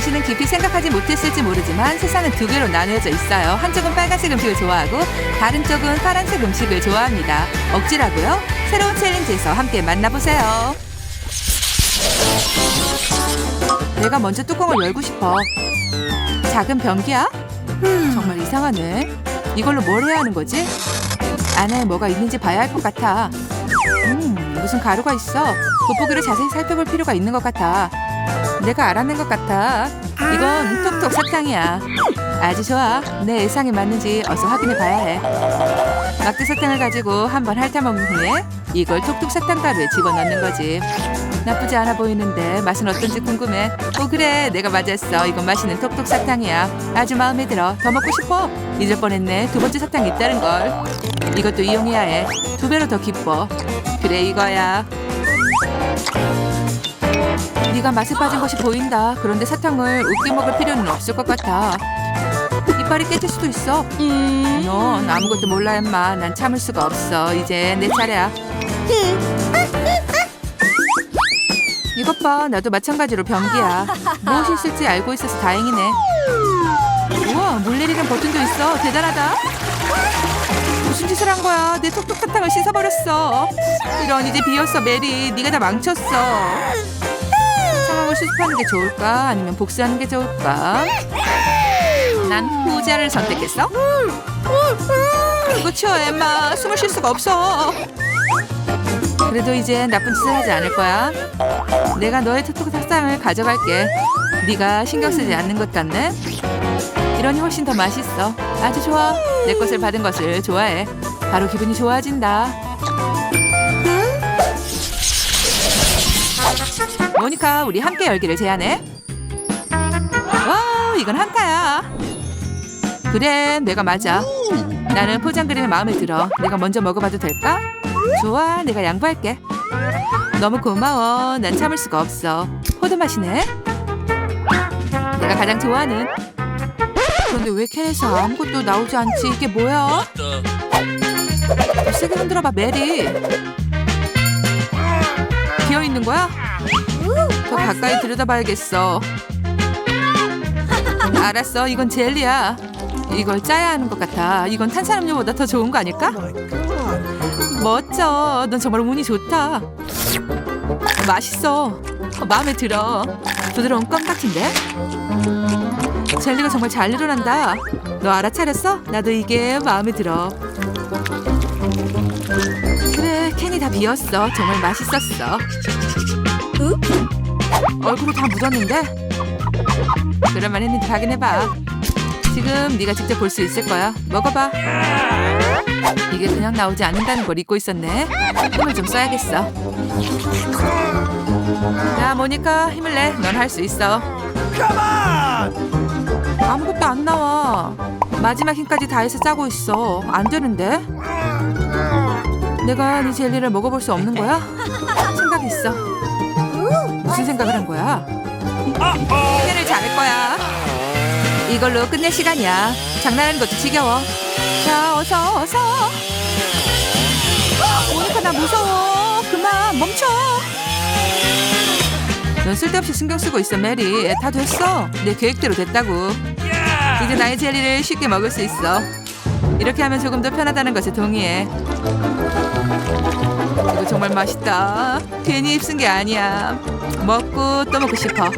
당신은 깊이 생각하지 못했을지 모르지만 세상은 두 개로 나뉘어져 있어요. 한쪽은 빨간색 음식을 좋아하고 다른 쪽은 파란색 음식을 좋아합니다. 억지라고요? 새로운 챌린지에서 함께 만나보세요. 내가 먼저 뚜껑을 열고 싶어. 작은 변기야? 정말 이상하네. 이걸로 뭘 해야 하는 거지? 안에 뭐가 있는지 봐야 할 것 같아. 음, 무슨 가루가 있어. 돋보기를 자세히 살펴볼 필요가 있는 것 같아. 내가 알아낸 것 같아. 이건 톡톡 사탕이야. 아주 좋아. 내 예상에 맞는지 어서 확인해 봐야 해. 막대 사탕을 가지고 한번 핥아먹은 후에 이걸 톡톡 사탕 가루에 집어넣는 거지. 나쁘지 않아 보이는데 맛은 어떤지 궁금해. 오 그래 내가 맞았어. 이건 맛있는 톡톡 사탕이야. 아주 마음에 들어. 더 먹고 싶어. 잊을 뻔했네. 두 번째 사탕이 있다는 걸. 이것도 이용해야 해. 두 배로 더 기뻐. 그래 이거야. 네가 맛에 빠진 것이 보인다. 그런데 사탕을 웃게 먹을 필요는 없을 것 같아. 이빨이 깨질 수도 있어. 넌 아무것도 몰라 임마. 난 참을 수가 없어. 이제 내 차례야. 이것 봐. 나도 마찬가지로 변기야. 무엇이 있을지 알고 있어서 다행이네. 우와, 물 내리는 버튼도 있어. 대단하다. 무슨 짓을 한 거야? 내 톡톡 사탕을 씻어버렸어. 이런 이제 비었어, 메리. 네가 다 망쳤어. 상황을 수습하는 게 좋을까? 아니면 복수하는 게 좋을까? 난 후자를 선택했어. 치워, 엠마. 숨을 쉴 수가 없어. 그래도 이제 나쁜 짓을 하지 않을 거야. 내가 너의 톡톡 사탕을 가져갈게. 네가 신경 쓰지 않는 것 같네. 이러니 훨씬 더 맛있어. 아주 좋아. 내 것을 받은 것을 좋아해. 바로 기분이 좋아진다. 모니카, 우리 함께 열기를 제안해. 와, 이건 한가야. 그래, 내가 맞아. 나는 포장 그림이 마음에 들어. 내가 먼저 먹어봐도 될까? 좋아, 내가 양보할게. 너무 고마워. 난 참을 수가 없어. 포도 맛이네. 내가 가장 좋아하는. 그런데 왜 캔에서 아무것도 나오지 않지? 이게 뭐야? 더 세게 흔들어봐, 메리. 비어 있는 거야? 더 가까이 들여다봐야겠어. 알았어, 이건 젤리야. 이걸 짜야 하는 것 같아. 이건 탄산음료보다 더 좋은 거 아닐까? 멋져. 넌 정말 운이 좋다. 맛있어. 마음에 들어. 부드러운 껌 같은데? 젤리가 정말 잘 늘어난다. 너 알아차렸어? 나도 이게 마음에 들어. 그래, 캔이 다 비었어. 정말 맛있었어. 얼굴에 다 묻었는데? 그럴만 했는지 확인해봐. 지금 네가 직접 볼 수 있을 거야. 먹어봐. 이게 그냥 나오지 않는다는 걸 잊고 있었네. 힘을 좀 써야겠어. 자, 모니카 힘을 내. 넌 할 수 있어. 아무것도 안 나와. 마지막 힘까지 다해서 짜고 있어. 안 되는데? 내가 네 젤리를 먹어볼 수 없는 거야? 생각이 있어. 무슨 생각을 한 거야? 해결을 잡을 거야. 이걸로 끝낼 시간이야. 장난하는 것도 지겨워. 자, 어서, 어서. 모니카 나 무서워. 그만 멈춰. 넌 쓸데없이 신경 쓰고 있어, 메리. 다 됐어. 내 계획대로 됐다고. 이제 나의 젤리를 쉽게 먹을 수 있어. 이렇게 하면 조금 더 편하다는 것에 동의해. 이거 정말 맛있다. 괜히 입쓴 게 아니야. 먹고 또 먹고 싶어.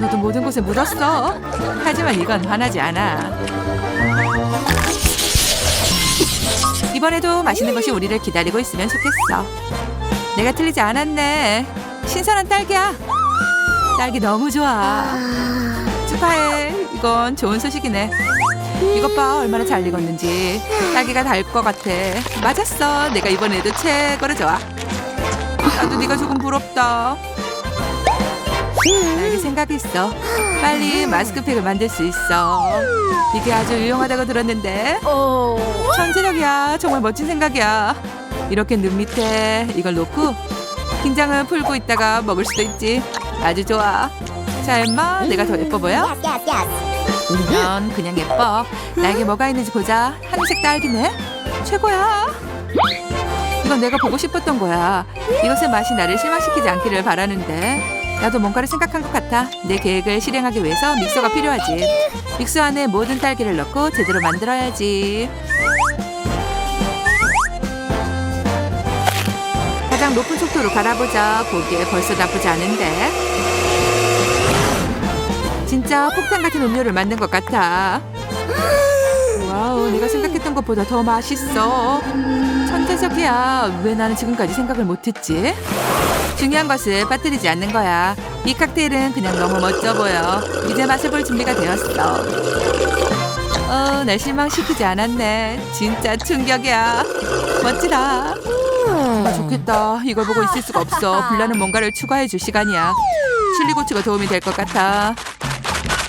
너도 모든 곳에 묻었어. 하지만 이건 화나지 않아. 이번에도 맛있는 것이 우리를 기다리고 있으면 좋겠어. 내가 틀리지 않았네. 신선한 딸기야. 딸기 너무 좋아. 축하해. 이건 좋은 소식이네. 이것 봐 얼마나 잘 익었는지. 딸기가 달 것 같아. 맞았어. 내가 이번에도 최고로 좋아. 나도 네가 조금 부럽다. 나에게 생각이 있어. 빨리 마스크팩을 만들 수 있어. 이게 아주 유용하다고 들었는데. 천재력이야. 정말 멋진 생각이야. 이렇게 눈 밑에 이걸 놓고 긴장을 풀고 있다가 먹을 수도 있지. 아주 좋아. 자, 엄마, 내가 더 예뻐 보여? 넌 그냥 예뻐. 나에게 뭐가 있는지 보자. 하늘색 딸기네. 최고야. 이건 내가 보고 싶었던 거야. 이것의 맛이 나를 실망시키지 않기를 바라는데. 나도 뭔가를 생각한 것 같아. 내 계획을 실행하기 위해서 믹서가 필요하지. 믹서 안에 모든 딸기를 넣고 제대로 만들어야지. 가장 높은 속도로 갈아보자. 보기에 벌써 나쁘지 않은데. 진짜 폭탄 같은 음료를 만든 것 같아. 와우, 내가 생각했던 것보다 더 맛있어. 천재적이야. 왜 나는 지금까지 생각을 못했지? 중요한 것은 빠뜨리지 않는 거야. 이 칵테일은 그냥 너무 멋져 보여. 이제 맛을 볼 준비가 되었어. 어, 날 실망시키지 않았네. 진짜 충격이야. 멋지다. 정말 좋겠다. 이걸 보고 있을 수가 없어. 불나는 뭔가를 추가해 줄 시간이야. 칠리고추가 도움이 될 것 같아.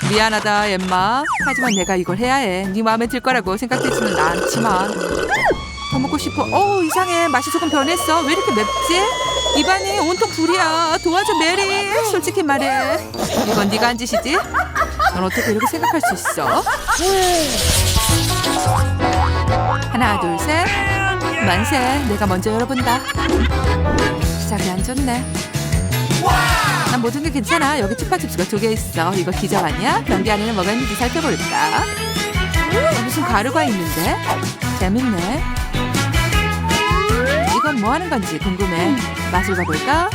미안하다, 엠마. 하지만 내가 이걸 해야 해. 네 마음에 들 거라고 생각되지는 않지만. 더 먹고 싶어. 어 이상해. 맛이 조금 변했어. 왜 이렇게 맵지? 입안이 온통 불이야. 도와줘, 메리. 솔직히 말해. 이건 네가 한 짓이지? 넌 어떻게 이렇게 생각할 수 있어? 하나, 둘, 셋. 만세. 내가 먼저 열어본다. 시작이 안 좋네. 난 모든 게 괜찮아. 여기 추파춥스가 두 개 있어. 이거 기적 아니야? 변기 안에는 뭐가 있는지 살펴볼까? 어, 무슨 가루가 있는데? 재밌네. 이건 뭐 하는 건지 궁금해. 맛을 봐볼까?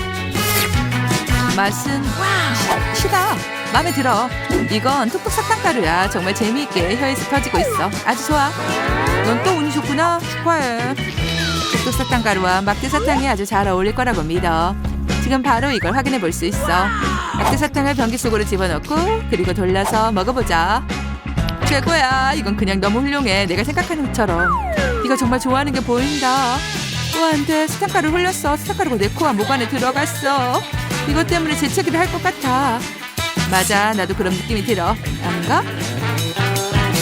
맛은 시- 시다. 마음에 들어. 이건 톡톡 사탕 가루야. 정말 재미있게 혀에서 터지고 있어. 아주 좋아. 넌 또 운이 좋구나. 축하해. 톡톡 사탕 가루와 막대 사탕이 아주 잘 어울릴 거라고 믿어. 지금 바로 이걸 확인해 볼 수 있어. 막대 사탕을 변기 속으로 집어넣고 그리고 돌려서 먹어보자. 최고야. 이건 그냥 너무 훌륭해. 내가 생각하는 것처럼. 이거 정말 좋아하는 게 보인다. 와, 안 돼. 사탕가루 흘렸어. 사탕가루가 내 코와 목 안에 들어갔어. 이것 때문에 재채기를 할 것 같아. 맞아. 나도 그런 느낌이 들어. 아닌가?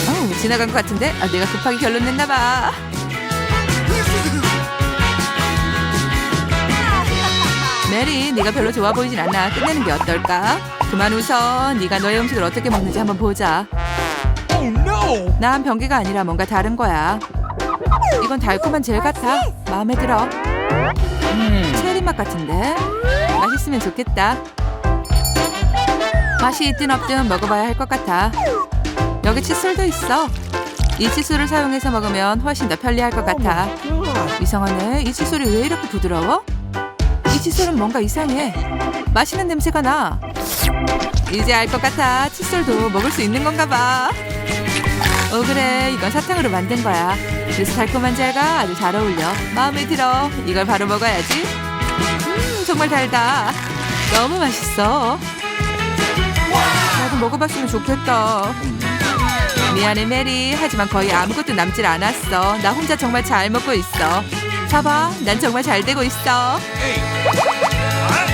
어우, 지나간 것 같은데? 아, 내가 급하게 결론 냈나 봐. 메리, 네가 별로 좋아 보이진 않아. 끝내는 게 어떨까? 그만 웃어. 네가 너의 음식을 어떻게 먹는지 한번 보자. 난 변기가 아니라 뭔가 다른 거야. 이건 달콤한 젤 같아. 마음에 들어. 체리 맛 같은데. 맛있으면 좋겠다. 맛이 있든 없든 먹어봐야 할 것 같아. 여기 칫솔도 있어. 이 칫솔을 사용해서 먹으면 훨씬 더 편리할 것 같아. 이상하네. 이 칫솔이 왜 이렇게 부드러워? 이 칫솔은 뭔가 이상해. 맛있는 냄새가 나. 이제 알 것 같아. 칫솔도 먹을 수 있는 건가 봐. 어 그래. 이건 사탕으로 만든 거야. 그래서 달콤한 젤가 아주 잘 어울려. 마음에 들어. 이걸 바로 먹어야지. 음 정말 달다. 너무 맛있어. 나도 먹어봤으면 좋겠다. 미안해 메리. 하지만 거의 아무것도 남질 않았어. 나 혼자 정말 잘 먹고 있어 봐봐 난 정말 잘 되고 있어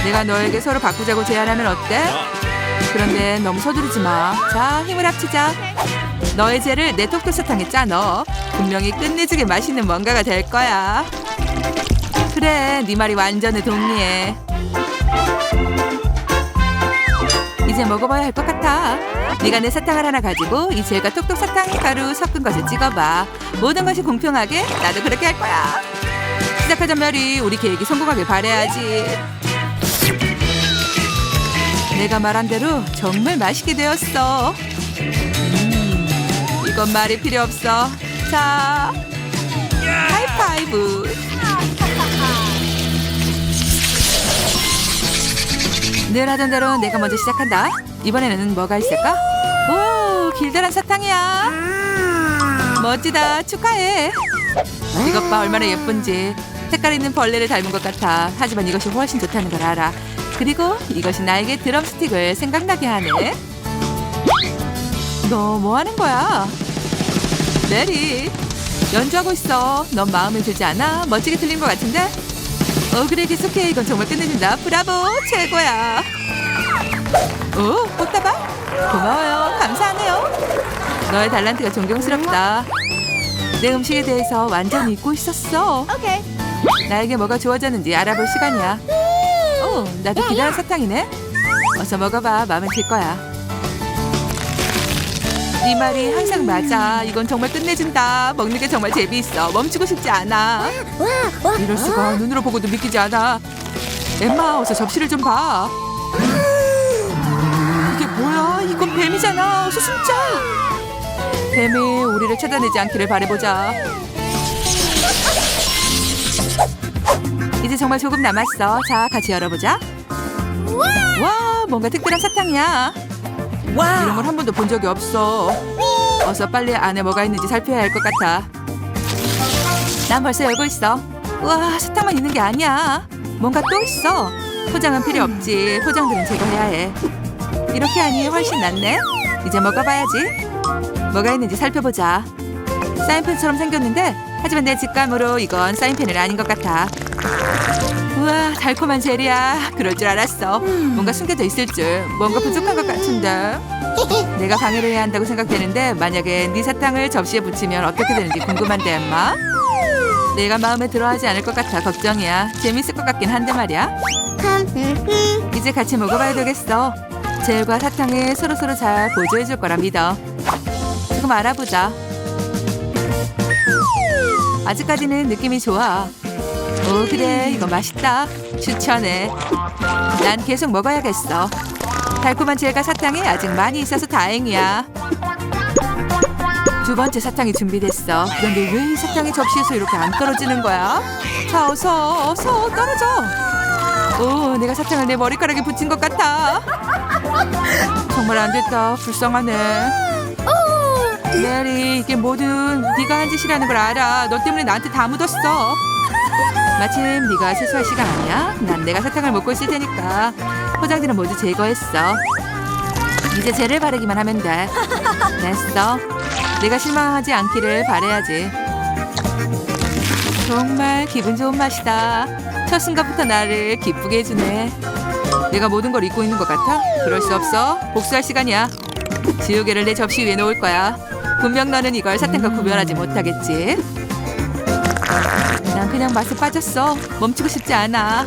내가 너에게 서로 바꾸자고 제안하면 어때? 그런데 너무 서두르지 마 자 힘을 합치자 너의 젤을 내 톡톡 사탕에 짜 넣어. 분명히 끝내주게 맛있는 뭔가가 될 거야. 그래, 네 말이 완전히 동의해. 이제 먹어봐야 할 것 같아. 네가 내 사탕을 하나 가지고 이 젤과 톡톡 사탕 가루 섞은 것을 찍어봐. 모든 것이 공평하게 나도 그렇게 할 거야. 시작하자 메리, 우리 계획이 성공하길 바래야지. 내가 말한 대로 정말 맛있게 되었어. 이건 말이 필요 없어. 자, 하이파이브. 늘 하던 대로 내가 먼저 시작한다. 이번에는 뭐가 있을까? 오, 길다란 사탕이야. 멋지다. 축하해. 이것 봐, 얼마나 예쁜지. 색깔 있는 벌레를 닮은 것 같아. 하지만 이것이 훨씬 좋다는 걸 알아. 그리고 이것이 나에게 드럼스틱을 생각나게 하네. 너 뭐 하는 거야? 메리 연주하고 있어. 넌 마음에 들지 않아? 멋지게 들린 것 같은데? 어 그래 계속해. 이건 정말 끝내준다. 브라보 최고야. 오 꽃다발 고마워요. 감사하네요. 너의 달란트가 존경스럽다. 내 음식에 대해서 완전히 잊고 있었어. Okay. 나에게 뭐가 주어졌는지 알아볼 시간이야. 오, 나도 기다란 사탕이네. 어서 먹어봐. 마음에 들 거야. 네 말이 항상 맞아. 이건 정말 끝내준다. 먹는 게 정말 재미있어. 멈추고 싶지 않아. 이럴 수가. 눈으로 보고도 믿기지 않아. 엠마, 어서 접시를 좀 봐. 이게 뭐야? 이건 뱀이잖아. 어서 숨자. 뱀이 우리를 찾아내지 않기를 바래보자. 이제 정말 조금 남았어. 자, 같이 열어보자. 와, 뭔가 특별한 사탕이야. 이런 걸 한 번도 본 적이 없어. 어서 빨리 안에 뭐가 있는지 살펴야 할 것 같아. 난 벌써 열고 있어. 와, 사탕만 있는 게 아니야. 뭔가 또 있어. 포장은 필요 없지. 포장들은 제거해야 해. 이렇게 하니 훨씬 낫네. 이제 먹어봐야지. 뭐가 있는지 살펴보자. 사인펜처럼 생겼는데 하지만 내 직감으로 이건 사인펜은 아닌 것 같아. 우와 달콤한 젤이야. 그럴 줄 알았어. 뭔가 숨겨져 있을 줄. 뭔가 부족한 것 같은데. 내가 방해를 해야 한다고 생각되는데 만약에 네 사탕을 접시에 붙이면 어떻게 되는지 궁금한데 엄마. 내가 마음에 들어하지 않을 것 같아 걱정이야. 재밌을 것 같긴 한데 말이야. 이제 같이 먹어봐야 되겠어. 젤과 사탕을 서로서로 잘 보조해줄 거라 믿어. 지금 알아보자. 아직까지는 느낌이 좋아. 오 그래 이거 맛있다. 추천해. 난 계속 먹어야겠어. 달콤한 젤과 사탕이 아직 많이 있어서 다행이야. 두 번째 사탕이 준비됐어. 그런데 왜 이 사탕이 접시에서 이렇게 안 떨어지는 거야? 자 어서 어서 떨어져. 오 내가 사탕을 내 머리카락에 붙인 것 같아. 정말 안 됐다. 불쌍하네. 메리 이게 뭐든 네가 한 짓이라는 걸 알아. 너 때문에 나한테 다 묻었어. 마침 네가 세수할 시간 아니야? 난 내가 사탕을 먹고 있을 테니까 포장지는 모두 제거했어. 이제 젤을 바르기만 하면 돼. 됐어. 내가 실망하지 않기를 바래야지. 정말 기분 좋은 맛이다. 첫 순간부터 나를 기쁘게 해주네. 내가 모든 걸 잊고 있는 것 같아? 그럴 수 없어. 복수할 시간이야. 지우개를 내 접시 위에 놓을 거야. 분명 너는 이걸 사탕과 구별하지 못하겠지. 난 그냥 맛에 빠졌어. 멈추고 싶지 않아.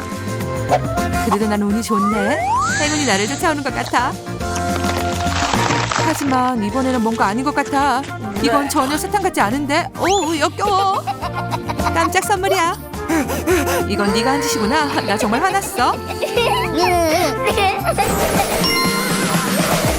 그래도 난 운이 좋네. 행운이 나를 쫓아오는 것 같아. 하지만 이번에는 뭔가 아닌 것 같아. 이건 전혀 사탕 같지 않은데. 오, 역겨워. 깜짝 선물이야. 이건 네가 한 짓이구나. 나 정말 화났어.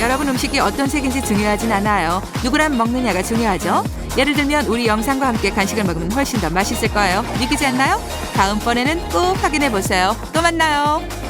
여러분 음식이 어떤 색인지 중요하진 않아요. 누구랑 먹느냐가 중요하죠. 예를 들면 우리 영상과 함께 간식을 먹으면 훨씬 더 맛있을 거예요. 믿기지 않나요? 다음번에는 꼭 확인해 보세요. 또 만나요.